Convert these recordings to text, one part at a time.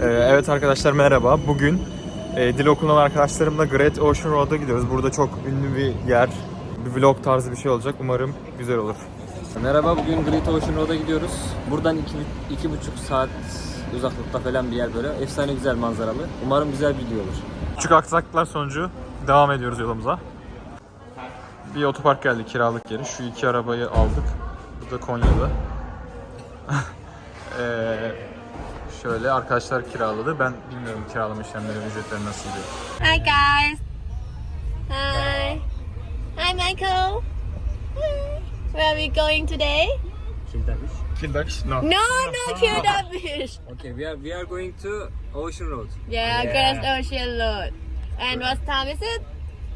Ee, evet arkadaşlar merhaba. Bugün e, dil okulundan arkadaşlarımla Great Ocean Road'a gidiyoruz. Burada çok ünlü bir yer. Bir vlog tarzı bir şey olacak. Umarım güzel olur. Merhaba, bugün Great Ocean Road'a gidiyoruz. Buradan iki, iki buçuk saat uzaklıkta falan bir yer böyle. Efsane güzel manzaralı. Umarım güzel bir video olur. Küçük aksaklıklar sonucu devam ediyoruz yolumuza. Bir otopark geldi kiralık yeri. Şu iki arabayı aldık. Bu da Konya'da. Ee, şöyle arkadaşlar kiraladı. Ben bilmiyorum kiralama işlemleri, ücretleri nasıl diyor. Hi guys. Hi. Hi Michael. Hi. Where are we going today? Kildavish. Kildaş? No. No, no, Kilda Beach. Okay, we are we are going to Ocean Road. Yeah, Yeah. Great Ocean Road. And what time is it?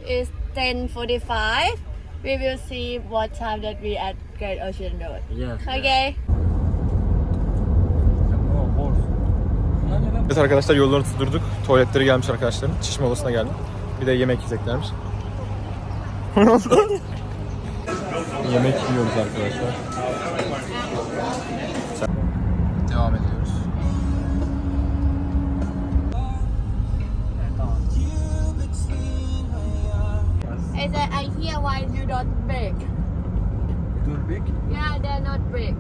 It's 10:45. We will see what time that we at Great Ocean Road. Yeah. Okay. Oh, Evet arkadaşlar yollarını durduk. Tuvaletleri gelmiş arkadaşların. Çiş molasına geldim. Bir de yemek yiyeceklermiş. yemek yiyoruz arkadaşlar. Devam ediyoruz. Said I hear why you don't break. Too big? Yeah, they're not break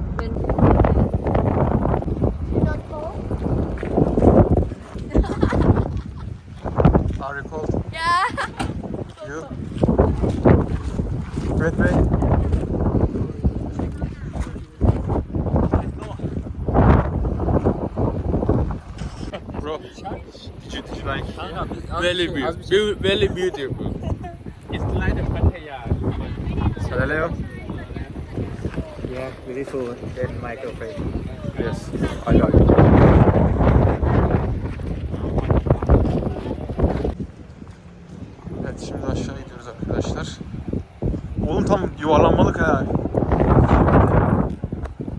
you don't go? Are you cold? Yeah. You? Great Bey? Bro, did you, did you like? Very beautiful. Very beautiful. Galileo? Yeah, beautiful. Then Michael face. Yes, I like it. Evet, şimdi aşağı gidiyoruz arkadaşlar. Oğlum tam yuvarlanmalık ha.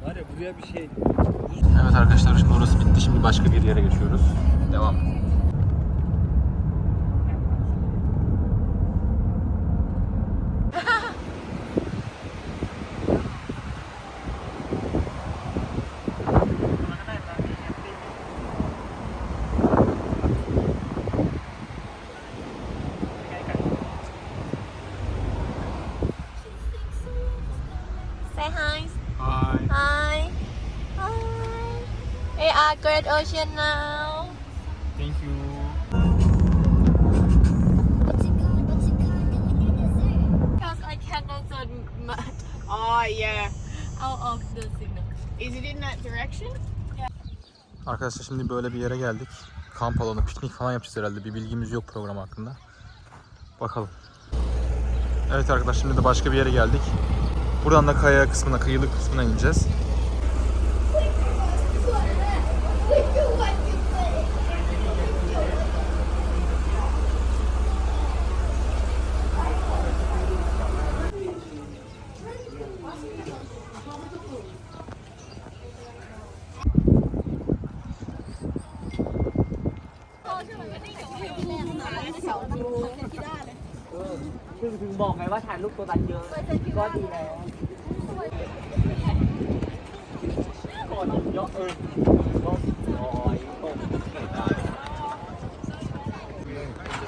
Var ya buraya bir şey. Evet arkadaşlar şimdi orası bitti. Şimdi başka bir yere geçiyoruz. Devam. Say hi. Hi. Hi. We are Great Ocean now. Thank you. Because I cannot turn my... Oh yeah. Out of the signal. Is it in that direction? Arkadaşlar şimdi böyle bir yere geldik. Kamp alanı, piknik falan yapacağız herhalde. Bir bilgimiz yok program hakkında. Bakalım. Evet arkadaşlar şimdi de başka bir yere geldik. Buradan da kaya kısmına, kıyılık kısmına ineceğiz.คือถึงบอกไงว่าถ่ายรูปตัวนั้นเยอะ ก็ดีแล้ว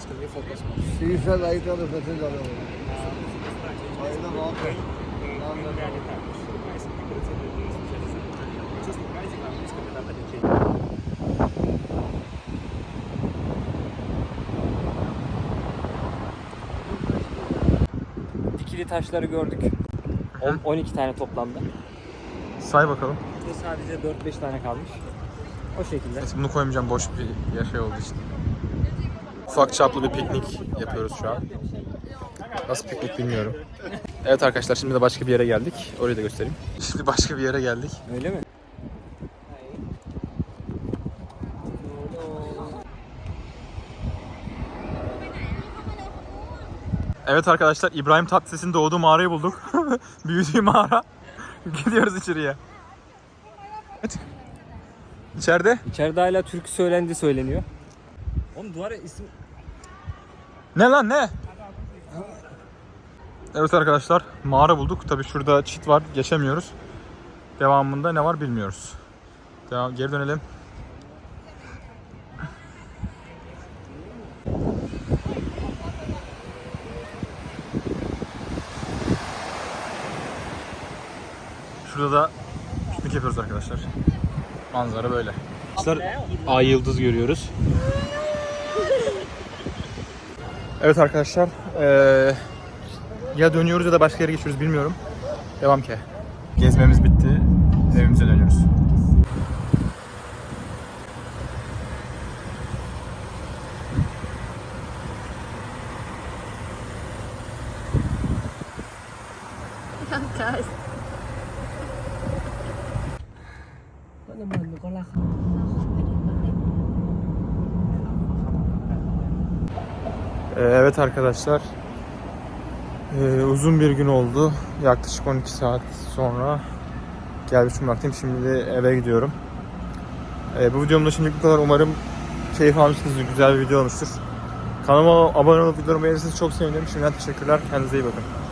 शीशा लाइट वाले सबसे ज्यादा हो फायदा बहुत है नाम लगा Dikili taşları gördük. On- 12 tane toplamda. Say bakalım. Ve sadece 4-5 tane kalmış. O şekilde. Neyse, bunu koymayacağım boş bir yer şey olduğu için. Ufak çaplı bir piknik yapıyoruz şu an. Nasıl piknik bilmiyorum. Evet arkadaşlar şimdi de başka bir yere geldik. Orayı da göstereyim. Şimdi başka bir yere geldik. Öyle mi? Evet arkadaşlar İbrahim Tatlıses'in doğduğu mağarayı bulduk. Büyüdüğü mağara. Gidiyoruz içeriye. Hadi. İçeride? İçeride hala türkü söylendi söyleniyor. Oğlum duvara isim... Ne lan ne? Evet arkadaşlar mağara bulduk. Tabi şurada çit var geçemiyoruz. Devamında ne var bilmiyoruz. Devam, geri dönelim. Şurada da piknik yapıyoruz arkadaşlar. Manzara böyle. Arkadaşlar ay yıldız görüyoruz. Evet arkadaşlar. eee, ya dönüyoruz ya da başka yere geçiyoruz bilmiyorum. Devam ki. Gezmemiz bitti. Evimize dönüyoruz. guys. Ee, Evet arkadaşlar. Ee, uzun bir gün oldu. Yaklaşık 12 saat sonra gelmiş bulunmaktayım. Şimdi eve gidiyorum. Ee, bu videomda şimdilik bu kadar. Umarım keyif almışsınızdır. Güzel bir video olmuştur. Kanalıma abone olup videomu beğenirseniz çok sevinirim. Şimdiden teşekkürler. Kendinize iyi bakın.